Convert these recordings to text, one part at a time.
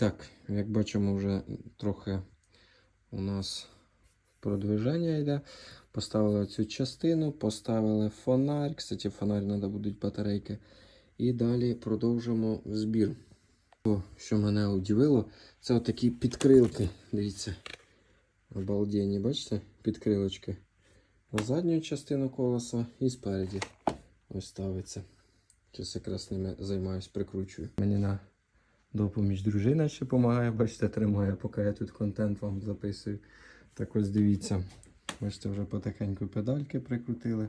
Так, як бачимо, вже трохи у нас продвиження йде. Поставили цю частину, поставили фонарь. Кстати, фонарь треба будуть батарейки. І далі продовжимо збір. О, що мене удивило, це отакі підкрилки. Дивіться. Обалденні, бачите? Підкрилочки. На задню частину колеса і спереді. Ось ставиться. Зараз якраз ними займаюсь, прикручую. Мені на допоміж дружина ще допомагає, бачите, тримає, поки я тут контент вам записую. Так ось дивіться. Бачите, вже потихеньку педальки прикрутили,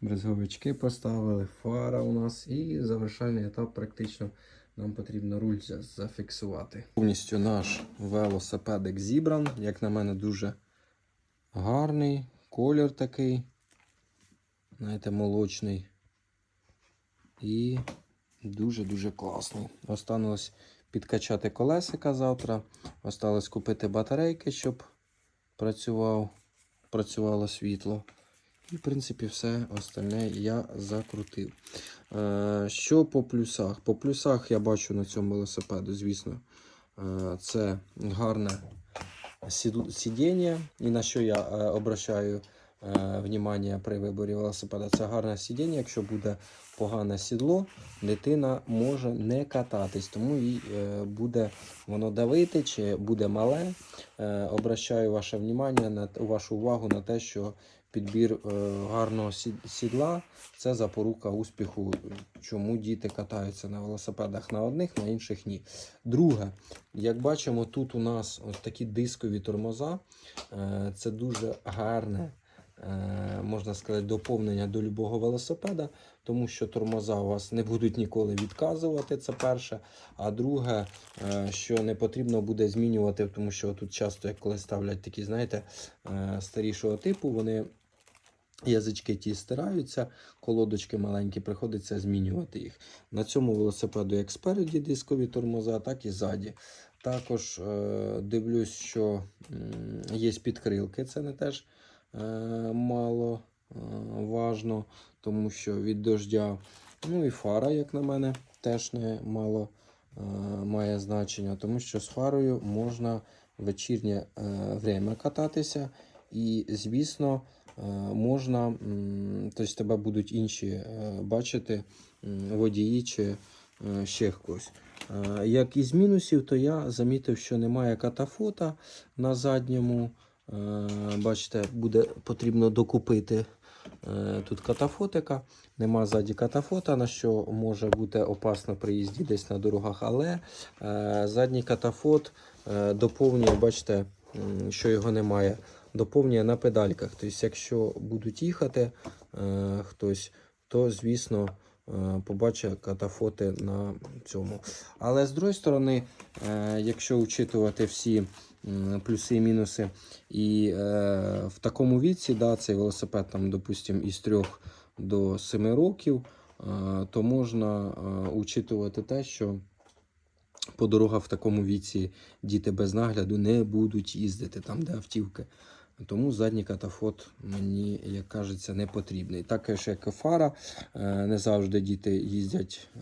брезговички поставили, фара у нас і завершальний етап практично нам потрібно руль зафіксувати. Повністю наш велосипедик зібран. Як на мене, дуже гарний колір такий. Знаєте, молочний. І дуже-дуже класний. Осталось підкачати колесика завтра. Осталось купити батарейки, щоб працював, працювало світло. І, в принципі, все остальне я закрутив. Е, що по плюсах? По плюсах я бачу на цьому велосипеду, звісно, е, це гарне сидіння. І на що я е, обращаю внимання при виборі велосипеда, це гарне сидіння. Якщо буде погане сідло, дитина може не кататись, тому їй е, буде воно давити чи буде мале. Е, обращаю ваше внимання на вашу увагу на те, що підбір е, гарного сідла це запорука успіху, чому діти катаються на велосипедах на одних, на інших ні. Друге, як бачимо, тут у нас ось такі дискові тормоза. Е, Це дуже гарне, е, можна сказати, доповнення до любого велосипеда, тому що тормоза у вас не будуть ніколи відказувати. Це перше. А друге, е, що не потрібно буде змінювати, тому що тут часто, як коли ставлять такі, знаєте, е, старішого типу, вони. Язички ті стираються, колодочки маленькі, приходиться змінювати їх. На цьому велосипеду як спереді дискові тормоза, так і ззаді. Також е, дивлюсь, що є підкрилки, це не теж е, мало е, важно, тому що від дождя. Ну і фара, як на мене, теж не мало е, має значення, тому що з фарою можна вечірнє е, время кататися. І, звісно, е, можна, тобто тебе будуть інші е, бачити водії чи е, ще хтось. Е, Як із мінусів, то я замітив, що немає катафота на задньому. Е, Бачите, буде потрібно докупити е, тут катафотика. Нема ззаді катафота, на що може бути опасно при їзді десь на дорогах, але е, задній катафот доповнює, бачите, що його немає. Доповнює на педальках. Тобто, якщо будуть їхати хтось, то звісно е, побачить катафоти на цьому. Але з другої сторони, е, якщо учитувати всі плюси і мінуси, і е, в такому віці, да, цей велосипед, там, допустимо, із 3 до 7 років, то можна учитувати те, що по дорогах в такому віці діти без нагляду не будуть їздити там, де автівки. Тому задній катафот мені, як кажеться, не потрібний. Також як і фара, е, не завжди діти їздять е,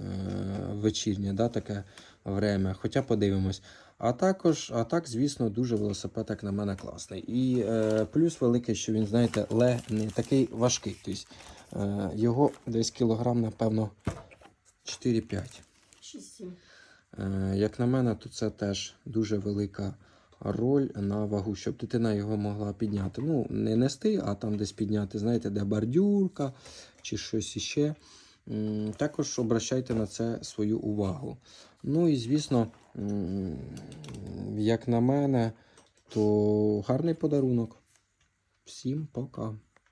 вечірнє, да, таке время. Хоча подивимось. А також, а так, звісно, дуже велосипед, як на мене, класний. І е, плюс великий, що він, знаєте, ле не такий важкий. Тобто, е, його десь кілограм, напевно, 4-5. 6-7. Е, Як на мене, то це теж дуже велика роль на вагу, щоб дитина його могла підняти. Ну, не нести, а там десь підняти, знаєте, де бордюрка чи щось іще. Також обращайте на це свою увагу. Ну і звісно, як на мене, то гарний подарунок. Всім пока.